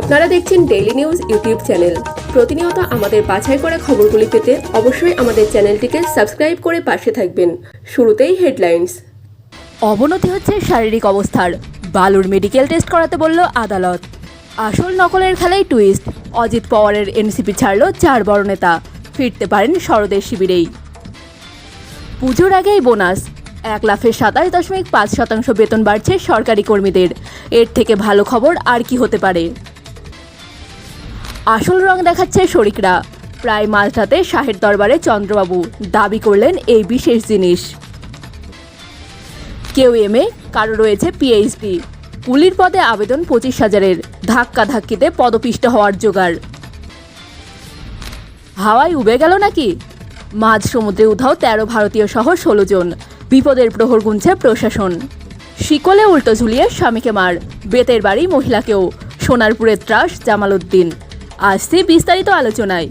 আপনারা দেখছেন daily news YouTube channel প্রতিনিয়ত আমাদের বাছাই করা খবরগুলি পেতে অবশ্যই আমাদের চ্যানেলটিকে সাবস্ক্রাইব করে পাশে থাকবেন। শুরুতেই হেডলাইন্স অবনতি হচ্ছে শারীরিক অবস্থার। বালুর মেডিকেল টেস্ট করাতে বলল আদালত। আসল নকলের খেলায় টুইস্ট অজিত পাওয়ারের এনসিপি ছাড়ল চার বড় নেতা। ফিরতে পারেন শরদের শিবিরেই। পুজোর আগেই বোনাস। এক লাফে সাতাশ দশমিক পাঁচ শতাংশ বেতন বাড়ছে সরকারি কর্মীদের। এর থেকে ভালো খবর আর কি হতে পারে? আসল রং দেখাচ্ছে শরিকরা। প্রায় মাঝরাতে শাহের দরবারে চন্দ্রবাবু দাবি করলেন এই বিশেষ জিনিস। কেউ এম এ, কারও রয়েছে পিএইচডি কুলির পদে আবেদন পঁচিশ হাজারের ধাক্কা ধাক্কিতে পদপিষ্ট হওয়ার জোগাড়। হাওয়ায় উবে গেল নাকি? মাঝ সমুদ্রে উধাও তেরো ভারতীয় সহ ষোলো জন। বিপদের প্রহর গুনছে প্রশাসন। শিকলে উল্টো ঝুলিয়ে স্বামীকে মার। বেতের বাড়ি মহিলাকেও। সোনারপুরের ত্রাস জামাল উদ্দিন আসছে বিস্তারিত আলোচনায়।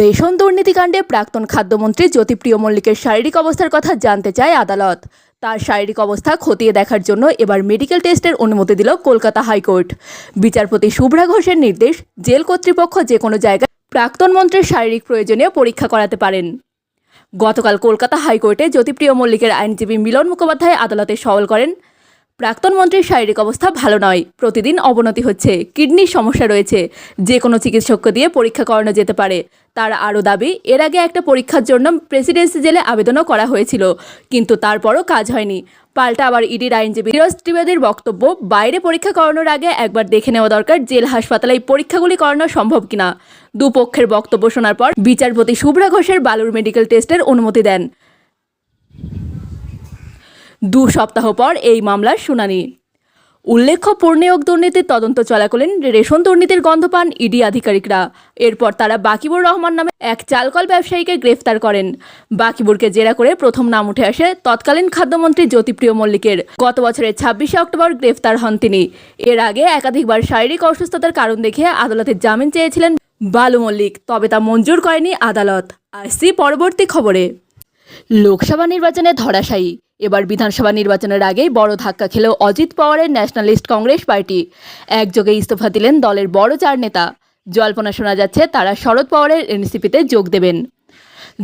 রেশন দুর্নীতিকাণ্ডে প্রাক্তন খাদ্যমন্ত্রী জ্যোতিপ্রিয় মল্লিকের শারীরিক অবস্থার কথা জানতে চায় আদালত। তার শারীরিক অবস্থা খতিয়ে দেখার জন্য এবার মেডিকেল টেস্টের অনুমতি দিল কলকাতা হাইকোর্ট। বিচারপতি শুভ্রা ঘোষের নির্দেশ, জেল কর্তৃপক্ষ যে কোনো জায়গায় প্রাক্তন মন্ত্রীর শারীরিক প্রয়োজনীয় পরীক্ষা করাতে পারেন। গতকাল কলকাতা হাইকোর্টে জ্যোতিপ্রিয় মল্লিকের আইনজীবী মিলন মুখোপাধ্যায় আদালতে সওয়াল করেন প্রাক্তন মন্ত্রীর শারীরিক অবস্থা ভালো নয়। প্রতিদিন অবনতি হচ্ছে। কিডনির সমস্যা রয়েছে। যে কোনো চিকিৎসককে দিয়ে পরীক্ষা করানো যেতে পারে। তার আরও দাবি, এর আগে একটা পরীক্ষার জন্য প্রেসিডেন্সি জেলে আবেদনও করা হয়েছিল। কিন্তু তারপরও কাজ হয়নি। পাল্টা আবার ইডির আইনজীবী ফিরোজ ত্রিবেদীর বক্তব্য, বাইরে পরীক্ষা করানোর আগে একবার দেখে নেওয়া দরকার জেল হাসপাতালে এই পরীক্ষাগুলি করানো সম্ভব কিনা। দুপক্ষের বক্তব্য শোনার পর বিচারপতি শুভ্রা ঘোষের বালুর মেডিকেল টেস্টের অনুমতি দেন। দু সপ্তাহ পর এই মামলার শুনানি। উল্লেখ্য, পূর্ণিয়োগ দুর্নীতির তদন্ত চলাকালীন রেশন দুর্নীতির গন্ধ পান ইডি আধিকারিকরা। এরপর তারা বাকিবুর রহমান নামে এক চালকল ব্যবসায়ীকে গ্রেফতার করেন। বাকিবুরকে জেরা করে প্রথম নাম উঠে আসে তৎকালীন খাদ্যমন্ত্রী জ্যোতিপ্রিয় মল্লিকের। গত বছরের ছাব্বিশে অক্টোবর গ্রেফতার হন তিনি। এর আগে একাধিকবার শারীরিক অসুস্থতার কারণ দেখে আদালতে জামিন চেয়েছিলেন বালু মল্লিক, তবে তা মঞ্জুর করেনি আদালত। আসছি পরবর্তী খবরে। লোকসভা নির্বাচনে ধরাশায়ী। এবার বিধানসভা নির্বাচনের আগেই বড় ধাক্কা খেল অজিত পাওয়ারের ন্যাশনালিস্ট কংগ্রেস পার্টি। একযোগে ইস্তফা দিলেন দলের বড় চার নেতা। জল্পনা শোনা যাচ্ছে, তারা শরদ পাওয়ারের এনসিপিতে যোগ দেবেন।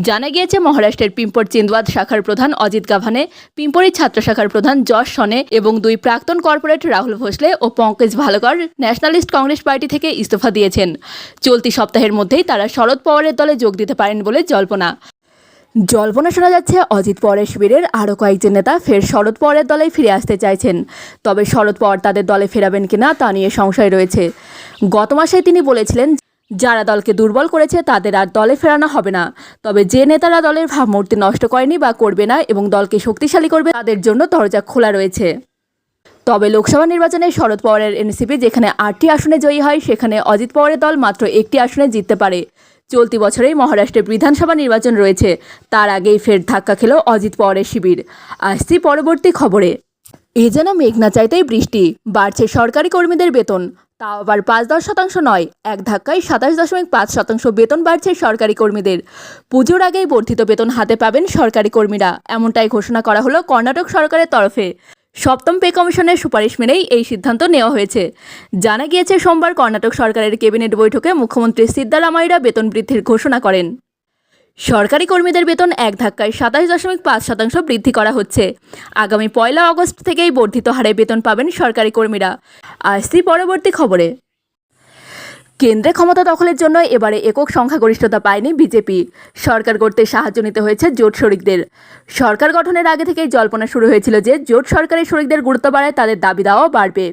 জানা গিয়েছে, মহারাষ্ট্রের পিম্পর চিন্দওয়াদ শাখার প্রধান অজিত গাভানে পিম্পরি ছাত্র শাখার প্রধান যশ সনে এবং দুই প্রাক্তন কর্পোরেট রাহুল ভোসলে ও পঙ্কজ ভালকর ন্যাশনালিস্ট কংগ্রেস পার্টি থেকে ইস্তফা দিয়েছেন। চলতি সপ্তাহের মধ্যেই তারা শরদ পাওয়ারের দলে যোগ দিতে পারেন বলে জল্পনা। জল্পনা শোনা যাচ্ছে, অজিত পওয়ারের শিবিরের আরও কয়েকজন নেতা ফের শরদ পাওয়ারের দলে ফিরে আসতে চাইছেন। তবে শরদ পাওয়ার তাদের দলে ফেরাবেন কিনা তা নিয়ে সংশয় রয়েছে। গত মাসে তিনি বলেছিলেন, যারা দলকে দুর্বল করেছে তাদের আর দলে ফেরানো হবে না। তবে যে নেতারা দলের ভাবমূর্তি নষ্ট করেনি বা করবে না এবং দলকে শক্তিশালী করবে, তাদের জন্য দরজা খোলা রয়েছে। তবে লোকসভা নির্বাচনে শরদ পাওয়ারের এনসিপি, যেখানে আটটি আসনে জয়ী হয়, সেখানে অজিত পাওয়ারের দল মাত্র একটি আসনে জিততে পারে। চলতি বছরেই মহারাষ্ট্রে বিধানসভা নির্বাচন রয়েছে। তার আগেই ফের ধাক্কা খেল অজিত পাওয়ারের শিবির। আসছি পরবর্তী খবরে। এ যেন মেঘনা চাইতেই বৃষ্টি। বাড়ছে সরকারি কর্মীদের বেতন। তাও আবার পাঁচ দশ শতাংশ নয়, এক ধাক্কায় সাতাশ দশমিক পাঁচ শতাংশ বেতন বাড়ছে সরকারি কর্মীদের। পুজোর আগেই বর্ধিত বেতন হাতে পাবেন সরকারি কর্মীরা। এমনটাই ঘোষণা করা হলো কর্ণাটক সরকারের তরফে। সপ্তম পে কমিশনের সুপারিশ মেনেই এই সিদ্ধান্ত নেওয়া হয়েছে। জানা গিয়েছে, সোমবার কর্ণাটক সরকারের ক্যাবিনেট বৈঠকে মুখ্যমন্ত্রী সিদ্দারামাইরা বেতন বৃদ্ধির ঘোষণা করেন। সরকারি কর্মীদের বেতন এক ধাক্কায় সাতাশ দশমিক পাঁচ শতাংশ বৃদ্ধি করা হচ্ছে। আগামী পয়লা অগস্ট থেকেই বর্ধিত হারে বেতন পাবেন সরকারি কর্মীরা। আসছি পরবর্তী খবরে। কেন্দ্রে ক্ষমতা দখলের জন্য এবারে একক সংখ্যাগরিষ্ঠতা পায়নি বিজেপি। সরকার করতে সাহায্য নিতে হয়েছে জোট শরিকদের। সরকার গঠনের আগে থেকেই জল্পনা শুরু হয়েছিল যে জোট সরকারের শরিকদের গুরুত্ব বাড়ায় তাদের দাবি দাওয়াও বাড়বে।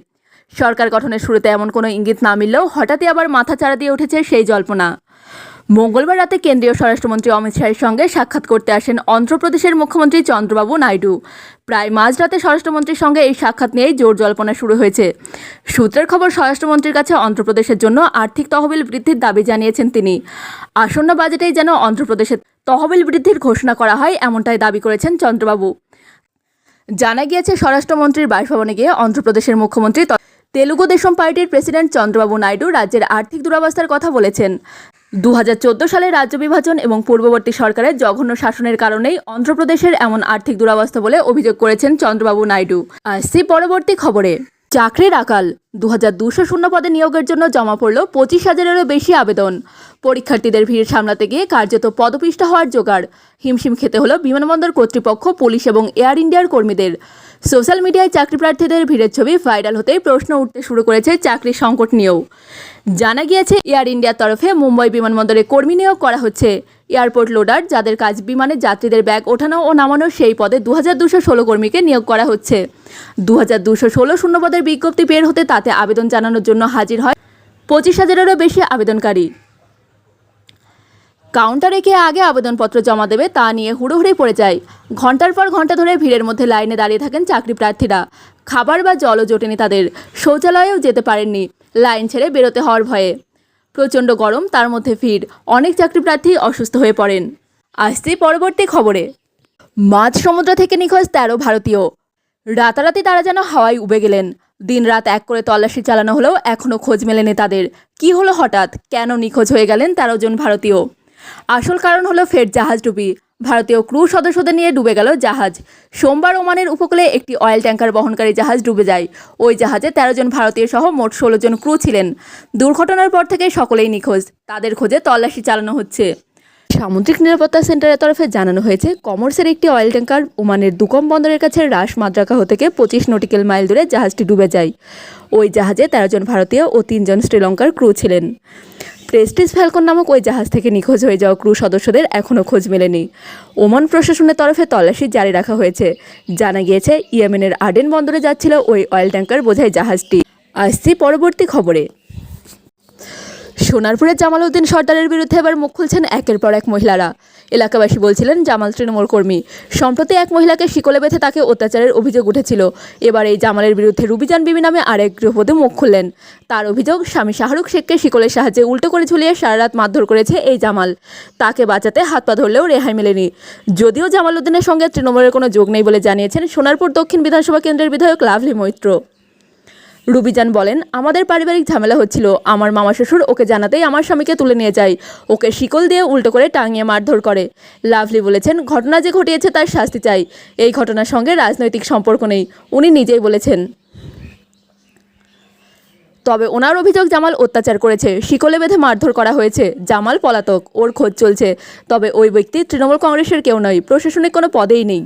সরকার গঠনের শুরুতে এমন কোনো ইঙ্গিত না মিললেও হঠাৎই আবার মাথা চাড়া দিয়ে উঠেছে সেই জল্পনা। মঙ্গলবার রাতে কেন্দ্রীয় স্বরাষ্ট্রমন্ত্রী অমিত শাহের সঙ্গে সাক্ষাৎ করতে আসেন অন্ধ্রপ্রদেশের মুখ্যমন্ত্রী চন্দ্রবাবু নাইডু। প্রায় মাঝরাতে স্বরাষ্ট্রমন্ত্রীর সঙ্গে এই সাক্ষাৎ নিয়েই জোর জল্পনা শুরু হয়েছে। সূত্রের খবর, স্বরাষ্ট্রমন্ত্রীর কাছে অন্ধ্রপ্রদেশের জন্য আর্থিক তহবিল বৃদ্ধির দাবি জানিয়েছেন তিনি। আসন্ন বাজেটেই যেন অন্ধ্রপ্রদেশের তহবিল বৃদ্ধির ঘোষণা করা হয়, এমনটাই দাবি করেছেন চন্দ্রবাবু। জানা গিয়েছে, স্বরাষ্ট্রমন্ত্রীর বাসভবনে গিয়ে অন্ধ্রপ্রদেশের মুখ্যমন্ত্রী তেলুগু দেশম পার্টির প্রেসিডেন্ট চন্দ্রবাবু নাইডু রাজ্যের আর্থিক দুরবস্থার কথা বলেছেন। দু হাজার চোদ্দ সালে রাজ্য বিভাজন এবং পূর্ববর্তী সরকারের জঘন্য শাসনের কারণেই অন্ধ্রপ্রদেশের এমন আর্থিক দুরাবস্থা বলে অভিযোগ করেছেন চন্দ্রবাবু নাইডু। আসছি পরবর্তী খবরে, চাকরির আকাল দু হাজার দুশো শূন্য পদে নিয়োগের জন্য জমা পড়ল পঁচিশ হাজারেরও বেশি আবেদন। পরীক্ষার্থীদের ভিড় সামলাতে গিয়ে কার্যত পদপিষ্ট হওয়ার জোগাড়। হিমশিম খেতে হলো বিমানবন্দর কর্তৃপক্ষ, পুলিশ এবং এয়ার ইন্ডিয়ার কর্মীদের। সোশ্যাল মিডিয়ায় চাকরি প্রার্থীদের ভিড়ের ছবি ভাইরাল হতেই প্রশ্ন উঠতে শুরু করেছে চাকরির সংকট নিয়েও। জানা গিয়েছে, এয়ার ইন্ডিয়ার তরফে মুম্বাই বিমানবন্দরে কর্মী নিয়োগ করা হচ্ছে। এয়ারপোর্ট লোডার, যাদের কাজ বিমানে যাত্রীদের ব্যাগ ওঠানো ও নামানো সেই পদে দু হাজার দুশো ষোলো কর্মীকে নিয়োগ করা হচ্ছে। দু হাজার দুশো ষোলো শূন্যপদের বিজ্ঞপ্তি বের হতে তাতে আবেদন জানানোর জন্য হাজির হয় পঁচিশ হাজারেরও বেশি আবেদনকারী। কাউন্টারে কে আগে আবেদনপত্র জমা দেবে তা নিয়ে হুড়োহুড়ি পড়ে যায়। ঘণ্টার পর ঘণ্টা ধরে ভিড়ের মধ্যে লাইনে দাঁড়িয়ে থাকেন চাকরি প্রার্থীরা। খাবার বা জলও জোটেনি তাদের। শৌচালয়েও যেতে পারেননি। লাইন ছেড়ে বেরোতে হওয়ার ভয়ে। প্রচণ্ড গরম, তার মধ্যে ভিড়। অনেক চাকরি প্রার্থী অসুস্থ হয়ে পড়েন। আসছি পরবর্তী খবরে। মাঝ সমুদ্র থেকে নিখোঁজ তেরো ভারতীয়। রাতারাতি তারা যেন হাওয়ায় উবে গেলেন। দিনরাত এক করে তল্লাশি চালানো হলেও এখনও খোঁজ মেলেনি তাদের। কি হলো হঠাৎ? কেন নিখোঁজ হয়ে গেলেন তেরো জন ভারতীয়? আসল কারণ হলো ফের জাহাজ ডুবি ভারতীয় ক্রু সদস্যদের নিয়ে ডুবে গেল জাহাজ। সোমবার ওমানের উপকূলে একটি অয়েল ট্যাঙ্কার বহনকারী জাহাজ ডুবে যায়। ওই জাহাজে তেরো জন ভারতীয় সহ মোট ষোলো জন ক্রু ছিলেন। দুর্ঘটনার পর থেকে সকলেই নিখোঁজ। তাদের খোঁজে তল্লাশি চালানো হচ্ছে। সামুদ্রিক নিরাপত্তা সেন্টারের তরফে জানানো হয়েছে, কমর্সের একটি অয়েল ট্যাঙ্কার ওমানের দুকম বন্দরের কাছে রাস মাদ্রাকাহ থেকে পঁচিশ নটিক্যাল মাইল দূরে জাহাজটি ডুবে যায়। ওই জাহাজে তেরো জন ভারতীয় ও তিনজন শ্রীলঙ্কার ক্রু ছিলেন। প্রেস্টিজ ফ্যালকন নামক ওই জাহাজ থেকে নিখোঁজ হয়ে যাওয়া ক্রু সদস্যদের এখনও খোঁজ মেলেনি। ওমান প্রশাসনের তরফে তল্লাশি জারি রাখা হয়েছে। জানা গিয়েছে, ইয়েমেনের আডেন বন্দরে যাচ্ছিল ওই অয়েল ট্যাঙ্কার বোঝায় জাহাজটি। আসছি পরবর্তী খবরে। সোনারপুরের জামাল উদ্দিন সর্দারের বিরুদ্ধে এবার মুখ খুলছেন একের পর এক মহিলারা। এলাকাবাসী বলছিলেন, জামাল তৃণমূল কর্মী। সম্প্রতি এক মহিলাকে শিকলে বেঁধে তাকে অত্যাচারের অভিযোগ উঠেছিল। এবার এই জামালের বিরুদ্ধে রুবিজান বিবি নামে আরেক গৃহপদে মুখ খুললেন। তার অভিযোগ, স্বামী শাহরুখ শেখকে শিকলের সাহায্যে উল্টো করে ঝুলিয়ে সারা রাত মারধর করেছে এই জামাল। তাকে বাঁচাতে হাত পা ধরলেও রেহাই মেলেনি। যদিও জামাল উদ্দিনের সঙ্গে তৃণমূলের কোনো যোগ নেই বলে জানিয়েছেন সোনারপুর দক্ষিণ বিধানসভা কেন্দ্রের বিধায়ক লাভলি মৈত্র। রুবিজান বলেন, আমাদের পারিবারিক ঝামেলা হচ্ছিল। আমার মামা শ্বশুর ওকে জানাতেই আমার স্বামীকে তুলে নিয়ে যায়। ওকে শিকল দিয়ে উল্টো করে টাঙিয়ে মারধর করে। লাভলি বলেছেন, ঘটনা যে ঘটিয়েছে তার শাস্তি চাই। এই ঘটনার সঙ্গে রাজনৈতিক সম্পর্ক নেই। উনি নিজেই বলেছেন। তবে ওনার অভিযোগ জামাল অত্যাচার করেছে। শিকলে বেঁধে মারধর করা হয়েছে। জামাল পলাতক। ওর খোঁজ চলছে। তবে ওই ব্যক্তি তৃণমূল কংগ্রেসের কেউ নয়। প্রশাসনিক কোনো পদেই নেই।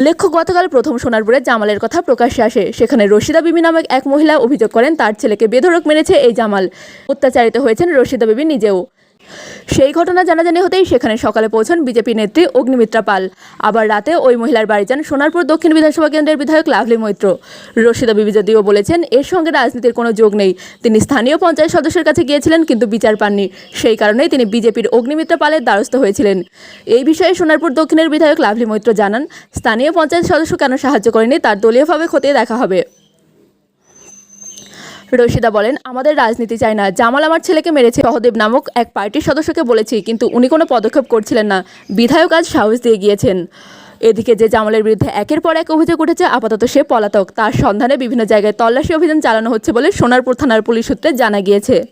উল্লেখ্য গতকাল প্রথম সোনারপুরে জামালের কথা প্রকাশ্যে আসে। সেখানে রশিদা বিবি নামক এক মহিলা অভিযোগ করেন, তার ছেলেকে বেধরক মেরেছে এই জামাল। অত্যাচারিত হয়েছেন রশিদা বিবি নিজেও। সেই ঘটনা জানাজানি হতেই সেখানে সকালে পৌঁছন বিজেপি নেত্রী অগ্নিমিত্রা পাল। আবার রাতে ওই মহিলার বাড়ি যান সোনারপুর দক্ষিণ বিধানসভা কেন্দ্রের বিধায়ক লাভলি মৈত্র। রশিদা বিবি যদিও বলেছেন, এর সঙ্গে রাজনীতির কোনো যোগ নেই। তিনি স্থানীয় পঞ্চায়েত সদস্যের কাছে গিয়েছিলেন কিন্তু বিচার পাননি। সেই কারণেই তিনি বিজেপির অগ্নিমিত্রা পালের দ্বারস্থ হয়েছিলেন। এই বিষয়ে সোনারপুর দক্ষিণের বিধায়ক লাভলি মৈত্র জানান, স্থানীয় পঞ্চায়েত সদস্য কেন সাহায্য করেনি তার দলীয়ভাবে খতিয়ে দেখা হবে। রশিদা বলেন, আমাদের রাজনীতি চায় না। জামাল আমার ছেলেকে মেরেছে সহদেব নামক এক পার্টির সদস্যকে বলেছি, কিন্তু উনি কোনো পদক্ষেপ করছিলেন না। বিধায়ক আজ সাহস দিয়ে গিয়েছেন। এদিকে যে জামালের বিরুদ্ধে একের পর এক অভিযোগ উঠেছে, আপাতত সে পলাতক। তার সন্ধানে বিভিন্ন জায়গায় তল্লাশি অভিযান চালানো হচ্ছে বলে সোনারপুর থানার পুলিশ সূত্রে জানা গিয়েছে।